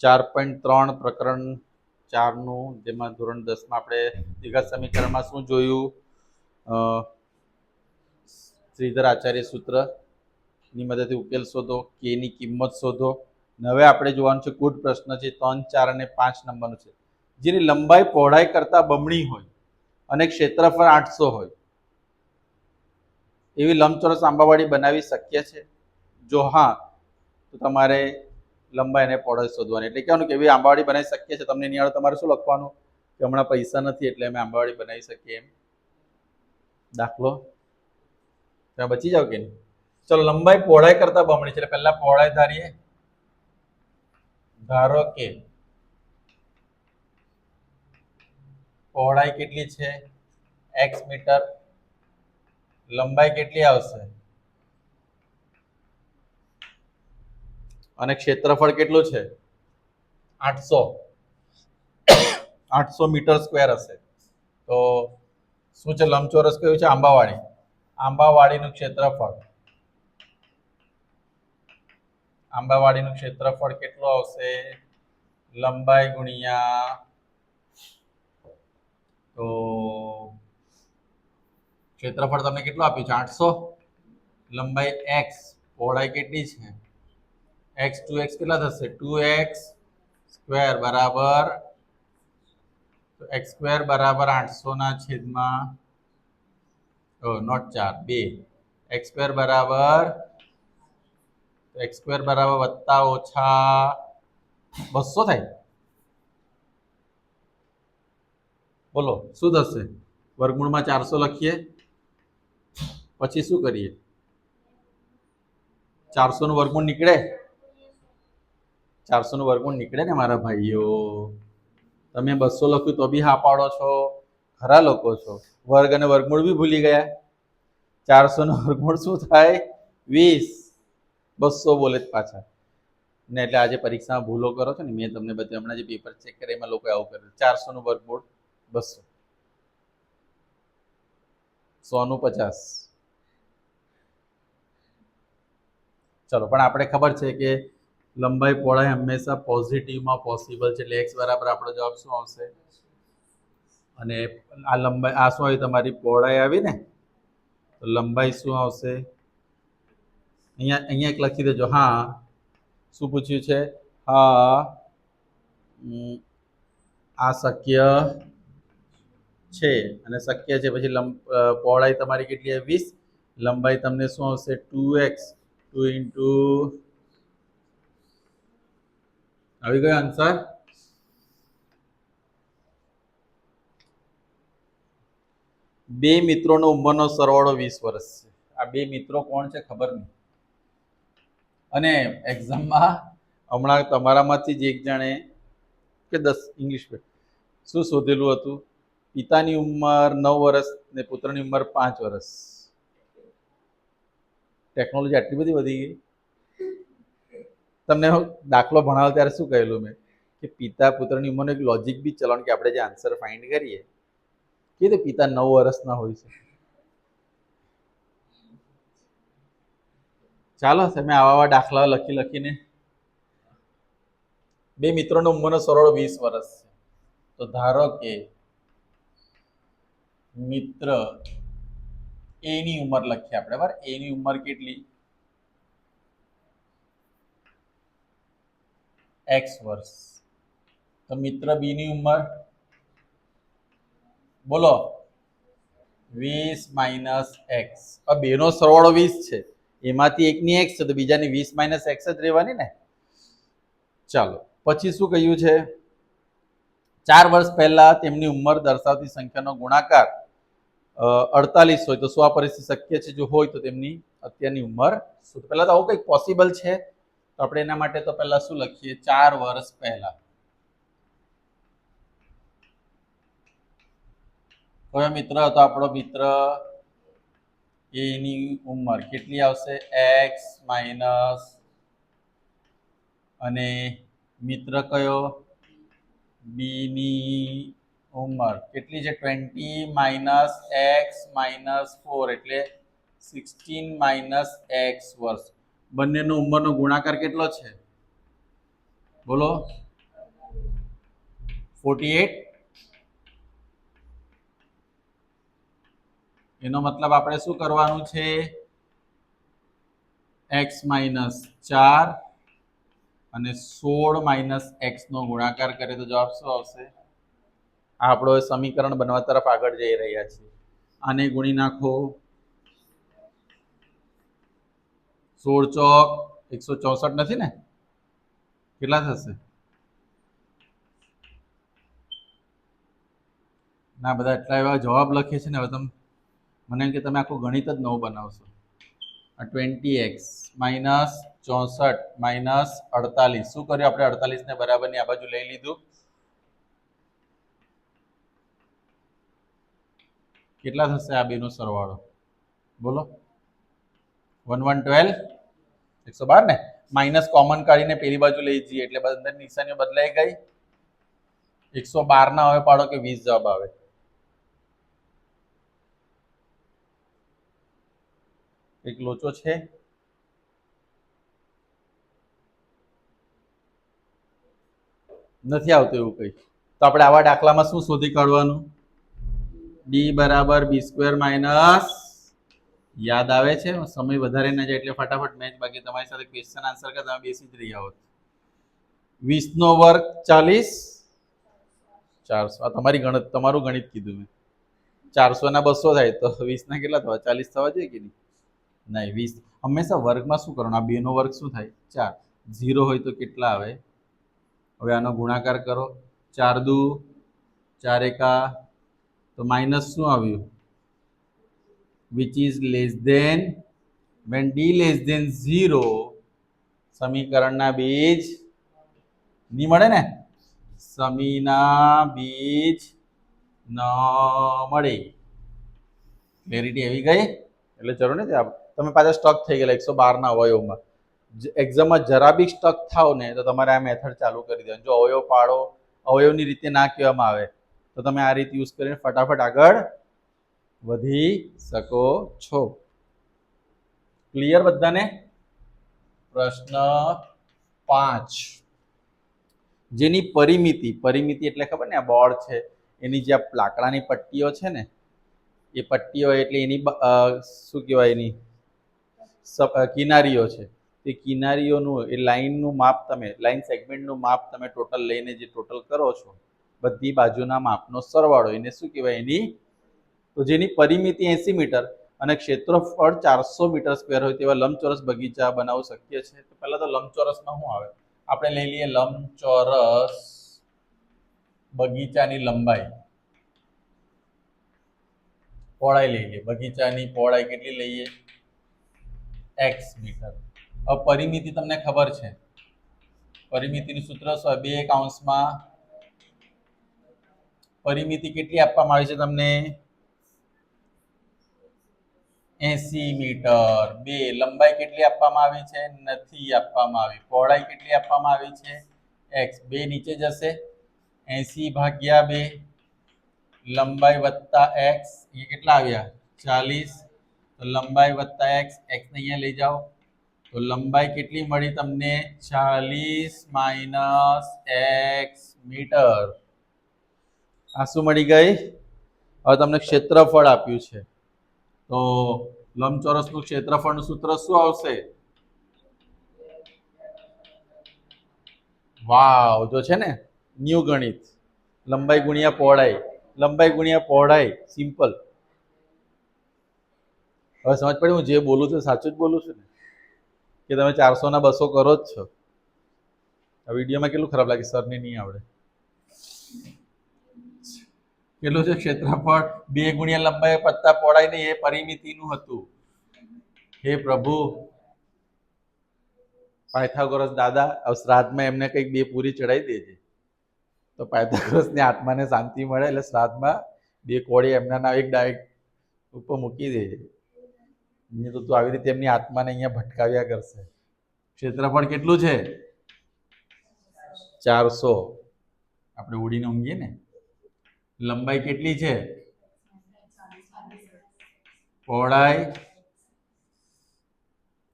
ચાર પોઈન્ટ ત્રણ પ્રકરણ ચારનું, જેમાં ધોરણ દસમાં આપણે દ્વિઘાત સમીકરણમાં શું જોયું? શ્રીધર આચાર્ય સૂત્રની મદદથી ઉકેલ શોધો કેની કિંમત શોધો. હવે આપણે જોવાનું છે કુટ પ્રશ્ન છે ત્રણ, ચાર અને પાંચ નંબરનો છે. જેની લંબાઈ પહોળાઈ કરતાં બમણી હોય અને ક્ષેત્રફળ આઠસો હોય. એવી લંબચોરસ આંબાવાડી બનાવી શક્ય છે? જો હા, તો તમારે લંબાઈ અને પહોળાઈ શોધવાની. એટલે કહેવાનું કે એવી આંબાવાડી બનાવી શકીએ છીએ, તમને નિહાળો, તમારે શું લખવાનું? કે હમણાં પૈસા નથી, એટલે અમે આંબાવાડી બનાવી શકીએ એમ. દાખલો. ત્યાં બચી જાવ કે નહીં? ચલો, લંબાઈ પહોળાઈ કરતા બમણી છે, એટલે પહેલા પહોળાઈ ધારીએ. ધારો કે પહોળાઈ કેટલી છે? X metre. લંબાઈ કેટલી આવશે? અને ક્ષેત્રફળ કેટલું છે? આઠસો. આઠસો મીટર સ્ક્વેર હશે. તો શું છે? લંબચોરસ કયું છે? આંબાવાડી. આંબાવાડીનું ક્ષેત્રફળ. આંબાવાડીનું ક્ષેત્રફળ કેટલું આવશે? લંબાઈ ગુણ્યા તો ક્ષેત્રફળ તમને કેટલું આપ્યું છે? આઠસો. લંબાઈ એક્સ. પહોળાઈ કેટલી છે? એક્સ ટુ એક્સ કેટલા થશે? ટુ એક્સ સ્ક્વેર બરાબર. એક્સ સ્ક્વેર બરાબર આઠસોના છેદમાં નોટ ચાર, બે. એક્સ સ્ક્વેર બરાબર એક્સ સ્ક્વેર બરાબર વત્તા ઓછા બસો થાય. બોલો, શું થશે? વર્ગમૂળમાં ચારસો લખીએ. પછી શું કરીએ? ચારસોનું વર્ગમૂળ નીકળે? ચારસો નું વર્ગમૂળ નીકળે ને મારા ભાઈઓ. તમે બસો લખ્યું તો બી હા પાડો છો. ખરા લોકો છો. વર્ગ અને વર્ગમૂળ બી ભૂલી ગયા. ચારસો વર્ગમૂળ શું થાય? વીસ. બસો બોલે જ પાછા. ને એટલે આજે પરીક્ષામાં ભૂલો કરો છો ને, મેં તમને બધી હમણાં જે પેપર ચેક કરે એમાં લોકો આવું કર્યું ચારસો નું વર્ગમૂળ, બસો. સો નું પચાસ. ચલો, પણ આપણે ખબર છે કે લંબાઈ પહોળાઈ હંમેશા પોઝિટિવમાં પોસિબલ છે. એટલે એક્સ બરાબર આપણો જવાબ શું આવશે? અને આ લંબાઈ, આ શું આવી તમારી પહોળાઈ આવી ને? તો લંબાઈ શું આવશે? અહીંયા અહીંયા એક લખી દેજો. હા. શું પૂછ્યું છે? હા. આ શક્ય છે. અને શક્ય છે પછી લંબ પહોળાઈ તમારી કેટલી વીસ. લંબાઈ તમને શું આવશે? Two x. ટુ ઇન્ટુ આવી ગયો આન્સર બે મિત્રોનો ઉંમરનો સરવાળો વીસ વર્ષ છે. આ બે મિત્રો કોણ છે ખબર નહીં. અને એક્ઝામમાં હમણાં તમારામાંથી જ એક જણે કે દસ ઇંગ્લિશ શું શોધેલું હતું? પિતાની ઉંમર નવ વર્ષ ને પુત્રની ઉંમર પાંચ વર્ષ. ટેકનોલોજી આટલી બધી વધી ગઈ. તમને દાખલો ભણાવો ત્યારે શું કહેલું મેં? કે પિતા પુત્રની ઉંમરનું એક લોજિક બી ચલાવવાનું કે આપણે જે આન્સર ફાઇન્ડ કરીએ કે તે પિતા નવ વર્ષના હોય છે? ચાલો તમે આવા આવા દાખલાઓ લખી લખીને બે મિત્રોનો ઉંમરનો સરળ વીસ વર્ષ છે. તો ધારો કે મિત્ર એની ઉંમર લખીએ આપણે, બરાબર? એની ઉંમર કેટલી? એક્સ વર્ષ. તો મિત્ર બીની ઉંમર? બોલો. વીસ માઇનસ એક્સ બેનો સરવાળો વીસ છે. એમાંથી એકની એક્સ છે તો બીજાની વીસ માઇનસ એક્સ જ રહેવાની ને? ચાલો. પછી શું કહ્યું છે? ચાર વર્ષ પહેલા તેમની ઉંમર દર્શાવતી સંખ્યાનો ગુણાકાર અડતાલીસ હોય તો શું આ પરિસ્થિતિ શક્ય છે? જો હોય તો તેમની અત્યારની ઉંમર પહેલા તો આવું કંઈક પોસિબલ છે. તો આપણે એના માટે તો પહેલા શું લખીએ? ચાર વર્ષ પહેલા. કયો મિત્ર હતો આપણો મિત્ર એની ઉંમર કેટલી આવશે? એક્સ માઇનસ અને મિત્ર કયો? બી ની ઉંમર કેટલી છે? Twenty minus x minus four એટલે સિક્સટીન માઇનસ એક્સ વર્ષ. બંનેનો ઉંમરનો ગુણાકાર કેટલો છે? બોલો. ફોર્ટી એટ એનો મતલબ આપણે શું કરવાનું છે? એક્સ માઇનસ ચાર અને સોળ માઇનસ એક્સનો ગુણાકાર કરે તો જવાબ શું આવશે? આ આપણો સમીકરણ બનવા તરફ આગળ જઈ રહ્યા છીએ. આને ગુણી નાખો. સોળ ચોક એકસો ચોસઠ નથી ને? કેટલા થશે? ના, બધા એટલા એવા જવાબ લખે છે ને, હવે તમે, મને કે તમે આખું ગણિત જ નવું બનાવશો. આ ટ્વેન્ટી એક્સ માઇનસ ચોસઠ માઇનસ અડતાલીસ. શું કર્યું આપણે અડતાલીસને બરાબરની આ બાજુ લઈ લીધું? કેટલા થશે આ બેનો સરવાળો? બોલો. વન વન ટ્વેલ્વ એકસો બાર ને? માઇનસ કોમન કાઢીને પેલી બાજુ લઈ જઈએ. એટલે અંદર નિશાનીઓ બદલાઈ ગઈ. એકસો બાર ના હવે પાડો કે વીસ જવાબ આવે. એક લોચો છે. નથી આવતું એવું કંઈ. તો આપણે આવા દાખલામાં શું શોધી કાઢવાનું? ડી બરાબર બી સ્ક્વેર માઇનસ યાદ આવે છે? સમય વધારે ના જાય એટલે ફટાફટ મેચ બાકી. તમારી સાથે ક્વેશ્ચન આન્સર કરતા બેસી જ રહ્યા હોત. વીસનો વર્ગ ચાલીસ. ચારસો. આ તમારી ગણત, તમારું ગણિત કીધું મેં. ચારસો ના બસો થાય તો વીસના કેટલા થવા? ચાલીસ થવા જોઈએ કે નહીં? નહીં, વીસ. હંમેશા વર્ગમાં શું કરવાનું? આ બેનો વર્ગ શું થાય? ચાર. ઝીરો હોય તો કેટલા આવે? હવે આનો ગુણાકાર કરો. ચાર દુ, ચાર એકા. તો માઇનસ શું આવ્યું? Which is less than when D less than zero સમીકરણના બીજ નહીં મળે ને? સમીના બીજ ન મળે. ક્લેરિટી આવી ગઈ? એટલે જરૂર નથી તમે પાછા સ્ટક થઈ ગયેલા, એકસો બારના અવયવમાં. એક્ઝામમાં જરા બી સ્ટક થાવ ને, તો તમારે આ મેથડ ચાલુ કરી દેવાનું. જો અવયવ પાડો, અવયવની રીતે ના કહેવામાં આવે, તો તમે આ રીતે યુઝ કરીને ફટાફટ આગળ વધી શકો છો. ક્લિયર બધાને? પ્રશ્ન પાંચ. જેની પરિમિતિ પરિમિતિ એટલે ખબર ને, આ બોર્ડ છે, એની જે લાકડાની પટ્ટીઓ છે ને, એ પટ્ટીઓ એટલે એની શું કહેવાય એની? કિનારીઓ છે. તે કિનારીઓનું, એ લાઇનનું માપ તમે લાઇન સેગમેન્ટનું માપ તમે ટોટલ લઈને જે ટોટલ કરો છો, બધી બાજુના માપનો સરવાળો, એને શું કહેવાય એની તો જેની પરિમિતિ એંસી મીટર અને ક્ષેત્રફળ ચારસો મીટર સ્ક્વેર હોય તેવા લંબચોરસ બગીચા બનાવવું શક્ય છે. તો પહેલા તો લંબચોરસમાં શું આવે? આપણે લઈ લઈએ લંબચોરસ બગીચાની લંબાઈ. પહોળાઈ લઈ લઈએ. બગીચાની પહોળાઈ કેટલી લઈએ? X metre. હવે પરિમિતિ તમને ખબર છે. પરિમિતિનું સૂત્ર? બે કાઉન્સમાં પરિમિતિ કેટલી આપવામાં આવી છે તમને? એસી મીટર, બે, લંબાઈ કેટલી આપવામાં આવી છે? નથી આપવામાં આવી. પહોળાઈ કેટલી આપવામાં આવી છે? એક્સ, બે નીચે જશે. એસી ભાગ્યા બે, લંબાઈ વત્તા એક્સ, અહીંયા કેટલા આવ્યા? ચાલીસ. તો લંબાઈ વત્તા એક્સ એક્સને અહીંયા લઈ જાઓ. તો લંબાઈ કેટલી મળી તમને? ચાલીસ માઇનસ એક્સ મીટર. આ શું મળી ગઈ? હવે તમને ક્ષેત્રફળ આપ્યું છે. તો લંબચોરસનું ક્ષેત્રફળનું સૂત્ર શું આવશે? વાવ, જો છે ને, ન્યુ ગણિત. લંબાઈ ગુણ્યા પહોળાઈ. લંબાઈ ગુણ્યા પહોળાઈ, સિમ્પલ. હવે સમજ પડી, હું જે બોલું છું, સાચું જ બોલું છું ને? કે તમે ચારસો ના બસો કરો જ છો. આ વિડીયોમાં કેટલું ખરાબ લાગે, સરને નહીં આવડે. કેટલું છે ક્ષેત્રફળ બે ગુણ્યા લંબાઈ પત્તા પહોળાઈ નહીં, એ પરિમિતિનું હતું. હે પ્રભુ. પાયથાગોરસ દાદા શ્રાદ્ધમાં એમને કંઈક બે પૂરી ચડાવી દેજે. તો પાયથાગોરસની આત્માને શાંતિ મળે, એટલે શ્રાદ્ધમાં બે કોળી એમના નામ એક ડાયરેક્ટ ઉપર મૂકી દેજે ને તો તું આવી રીતે એમની આત્માને અહીંયા ભટકાવ્યા કરશે. ક્ષેત્રફળ કેટલું છે? ચારસો. આપણે ઉડીને ઊંઘીએ ને. લંબાઈ કેટલી છે? પહોળાઈ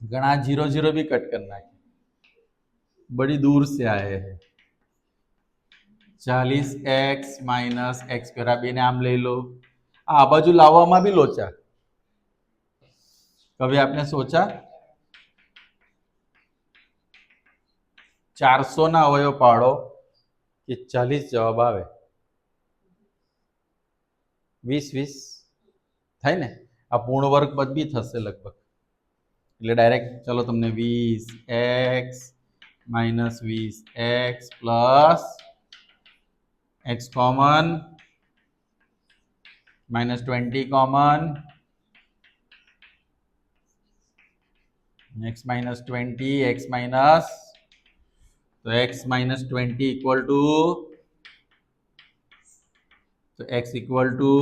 ઘણા જીરો જીરો બી કટ કરી નાખે. બડી દૂર સે આએ ચાલીસ એક્સ માઇનસ એક્સ બે ને આમ લઈ લો. આ બાજુ લાવવામાં બી લોચા. કભી આપને સોચા. ચારસો ના અવયવ પાડો કે ચાલીસ જવાબ આવે. વીસ વીસ. થાય ને? આ પૂર્ણ વર્ગ પદ બી થશે લગભગ. એટલે ડાયરેક્ટ ચલો તમને વીસ એક્સ માઇનસ વીસ x plus x common minus twenty common x minus twenty, x minus તો x minus twenty equal to તો એક્સ ઇક્વલ ટુ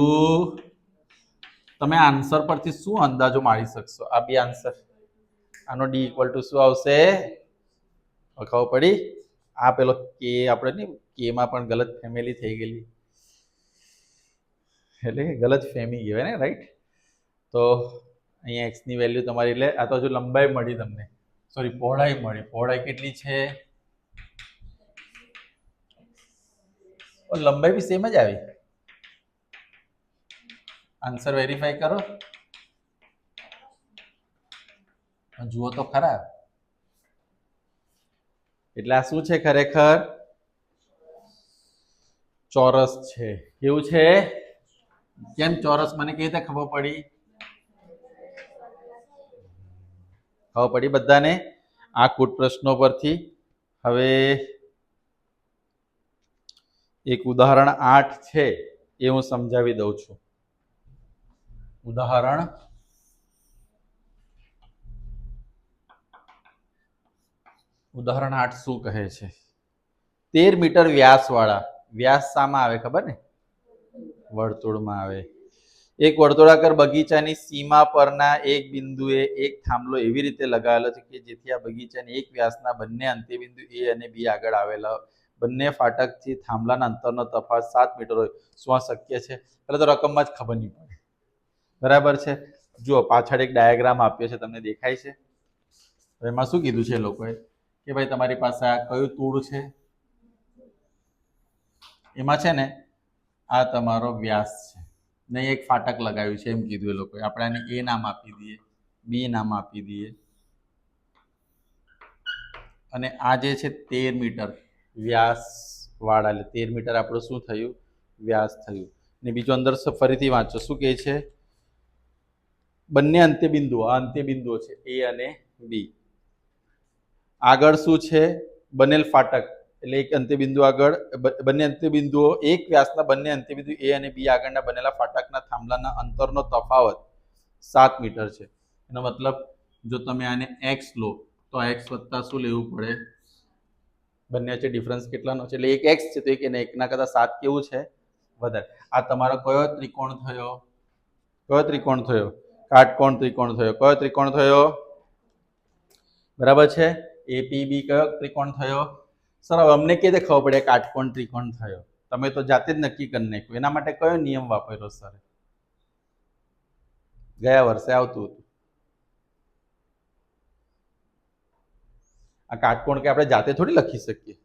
તમે આન્સર પરથી શું અંદાજો મારી શકશો? આ બી આન્સર આનો ડી ઇક્વલ ટુ શું આવશે? ખબર પડી. આ પેલો કે આપણે ને કેમાં પણ ગલત ફેમિલી થઈ ગયેલી. એટલે ગલત ફેમી કહેવાય ને રાઈટ તો અહીંયા એક્સની વેલ્યુ તમારી, એટલે આ તો હજુ લંબાઈ મળી તમને. સોરી પહોળાઈ મળી. પહોળાઈ કેટલી છે? લંબાઈ બી સેમ જ આવી. આન્સર વેરીફાઈ કરો. જુઓ તો ખરા એટલે આ શું છે ખરેખર? ચોરસ છે. કેવું છે? કેમ ચોરસ? મને કેવી રીતે ખબર પડી? ખબર પડી બધાને? આ કૂટ પ્રશ્નો પરથી. હવે એક ઉદાહરણ આઠ છે, એ હું સમજાવી દઉં છું. ઉદાહરણ. ઉદાહરણ આઠ શું કહે છે? તેર મીટર વ્યાસવાળા. વ્યાસ શામાં આવે ખબર ને? વર્તુળમાં આવે. એક વર્તુળાકાર બગીચાની સીમા પરના એક બિંદુએ એક થાંભલો એવી રીતે લગાવેલો છે કે જેથી આ બગીચાની એક વ્યાસના બંને અંત્યબિંદુ એ અને બી આગળ આવેલા બંને ફાટકથી થાંભલાના અંતરનો તફાવત સાત મીટર હોય. શું શક્ય છે? એટલે તો રકમમાં જ ખબર નહીં પડે. બરાબર છે? જુઓ, પાછળ એક ડાયાગ્રામ આપ્યો છે, તમને દેખાય છે. એમાં શું કીધું છે લોકોએ? કે ભાઈ, તમારી પાસે આ કયું તૂળ છે? એમાં છે ને, આ તમારો વ્યાસ છે. ને એક ફાટક લગાવ્યું છે, એમ કીધું એ લોકોએ. આપણે આને એ નામ આપી દઈએ બી નામ આપી દઈએ. અને આ જે છે, તેર મીટર વ્યાસ વાળા એટલે તેર મીટર આપણું શું થયું? વ્યાસ થયું. ને બીજું અંદર ફરીથી વાંચો. શું કહે છે? બંને અંત્યબિંદુઓ, આ અંત્યબિંદુઓ છે એ અને બી આગળ શું છે? બનેલ ફાટક. એટલે એક અંત્યબિંદુ આગળ બંને અંત્યબિંદુઓ, એક વ્યાસના બંને અંત્યબિંદુ એ અને બી આગળના બનેલા ફાટકના થાંભલાના અંતરનો તફાવત સાત મીટર છે. એનો મતલબ, જો તમે આને એક્સ લો, તો એક્સ વત્તા શું લેવું પડે? બંને વચ્ચે ડિફરન્સ કેટલાનો છે? એટલે એક એક્સ છે તો એક એને એકના કરતાં સાત કેવું છે? વધારે. આ તમારો કયો ત્રિકોણ થયો? કયો ત્રિકોણ થયો? કાટકોણ ત્રિકોણ થયો? કયો ત્રિકોણ થયો? બરાબર છે? એપીબી કયો ત્રિકોણ થયો? સર અમને કે ખબર પડે કાટકોણ ત્રિકોણ થયો? તમે તો જાતે જ નક્કી કરી નાખ્યું. એના માટે કયો નિયમ વાપર્યો સર? ગયા વર્ષે આવતું હતું. આ કાટકોણ કે આપણે જાતે થોડી લખી શકીએ?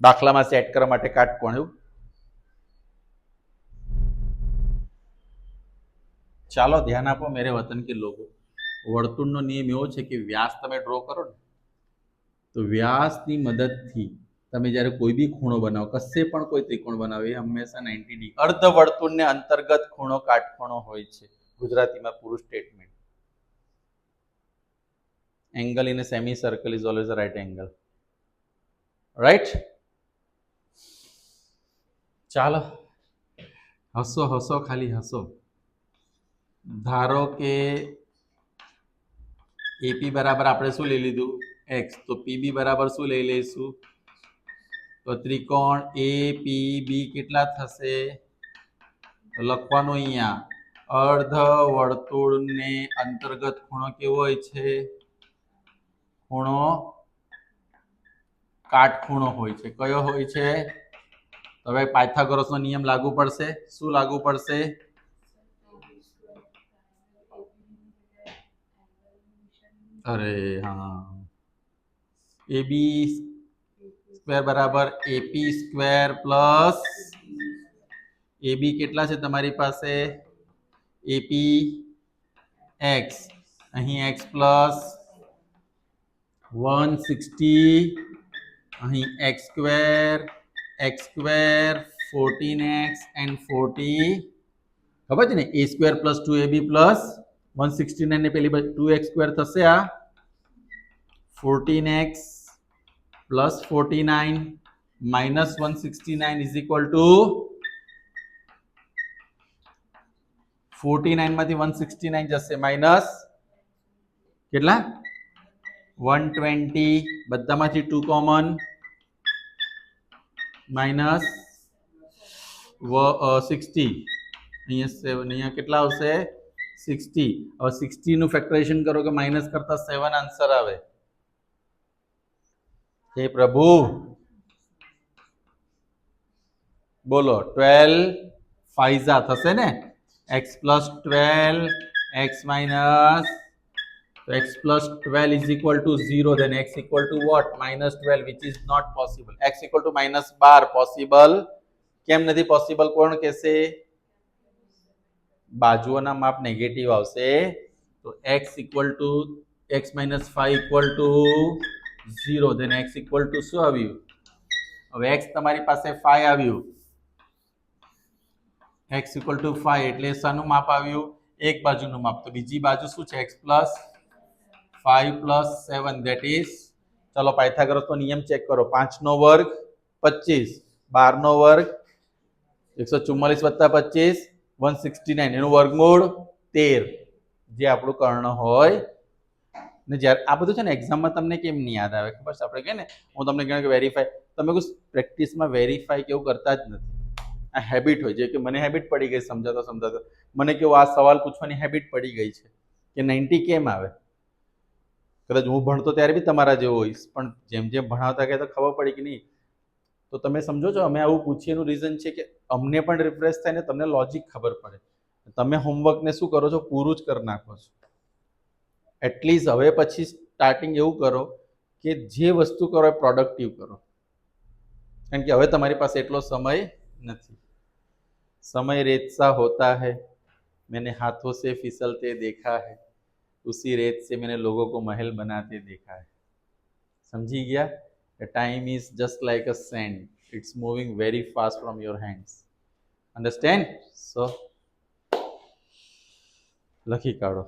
દાખલામાં સેટ કરવા માટે કાટકોણ એવું ચાલો ધ્યાન આપો મેરે વતન કે લોકો વર્તુળનો નિયમ એવો છે કે વ્યાસ તમે ડ્રો કરો ને, તો વ્યાસની મદદથી તમે જ્યારે કોઈ બી ખૂણો બનાવો, કશે પણ કોઈ ત્રિકોણ બનાવો, એ હંમેશા નાઇન્ટી ડિગ્રી અર્ધ વર્તુળને અંતર્ગત ખૂણો, કાટખૂણો હોય છે. ગુજરાતીમાં પૂરું statement angle in semi circle is always right angle right ચાલો. હસો હસો, ખાલી હસો. ધારો કે એપી બરાબર આપણે શું લઈ લીધું? એક્સ તો પીબી બરાબર શું લઈ લઈશું? તો ત્રિકોણ એ પી બી કેટલા થશે? લખવાનું અહીંયા, અર્ધ વર્તુળને અંતર્ગત ખૂણો કેવો હોય છે? ખૂણો કાટખૂણો હોય છે. કયો હોય છે? હવે પાયથાગોરસનો નિયમ લાગુ પડશે. શું લાગુ પડશે? અરે હા એ બી સ્ક્વેર બરાબર AP square plus A B કેટલા છે તમારી પાસે એપી એક્સ અહીં એક્સ પ્લસ વન સિક્સટી અહીં x square x square fourteen x and forty ખબર છે ને A square plus two A B plus one sixty nine પહેલી બાજુ ટુ એક્સ સ્ક્વેર થશે આ. Fourteen x plus forty nine minus one sixty nine is equal to forty નાઇનમાંથી one sixty nine જશે minus કેટલા? One twenty બધામાંથી two common minus sixty અહીંયા seven અહીંયા કેટલા આવશે? સિક્સટી હવે સિક્સટીનું ફેક્ટરેશન કરો કે માઇનસ કરતા સેવન આન્સર આવે. હે પ્રભુ. બોલો ટ્વેલ્વ ફાઇઝા થશે ને? X plus twelve x minus તો plus 12 is equal to 0 then x equal to what? Minus 12 which is not possible. x equal to minus 12 possible. કેમ નથી પોસિબલ કોણ કહેશે? બાજુઓના માપ નેગેટિવ આવશે. તો x equal to x minus five equal to zero then x equal to શું આવ્યું? હવે એક્સ તમારી પાસે ફાઈવ આવ્યું. એક્સ ઇક્વલ ટુ ફાઈવ એટલે શાનું માપ આવ્યું? એક બાજુનું માપ. તો બીજી બાજુ શું છે? X plus five plus seven that is ચલો પાયથાગોરસનો નિયમ ચેક કરો. પાંચનો વર્ગ પચીસ, બારનો વર્ગ એકસો ચુમ્માલીસ વત્તા પચીસ વન સિક્સટી નાઇન એનું વર્ગમૂળ તેર, જે આપણું કર્ણ હોય. ને જ્યારે આ બધું છે ને એક્ઝામમાં તમને કેમ નહીં યાદ આવે? ખબર છે? આપણે કહે ને, હું તમને કહ્યું કે વેરીફાઈ તમે કોઈ પ્રેક્ટિસમાં વેરીફાઈ કેવું કરતા જ નથી. આ હેબિટ હોય છે કે મને હેબિટ પડી ગઈ સમજાતો સમજાતો. મને કેવું આ સવાલ પૂછવાની હેબિટ પડી ગઈ છે કે નાઇન્ટી કેમ આવે? કદાચ હું ભણતો ત્યારે બી તમારા જેવો હોઈશ, પણ જેમ જેમ ભણાવતા ગયા તો ખબર પડી કે નહીં. તો તમે સમજો છો, અમે આવું પૂછીએનું રીઝન છે કે અમને પણ રિફ્રેશ થાય ને તમને લોજિક ખબર પડે. તમે હોમવર્કને શું કરો છો? પૂરું જ કરી નાખો છો. એટલીસ્ટ હવે પછી સ્ટાર્ટિંગ એવું કરો કે જે વસ્તુ કરો એ પ્રોડક્ટિવ કરો. કારણ કે હવે તમારી પાસે એટલો સમય નથી. સમય રેતસા હોતા હૈ, મેને હાથો સે ફિસલતે દેખા હૈ, ઉસી રેત સે મેને લોગો કો મહેલ બનાતે દેખા હૈ. સમજી ગયા? The time is just like a sand, it's moving very fast from your hands. Understand? So, lucky card.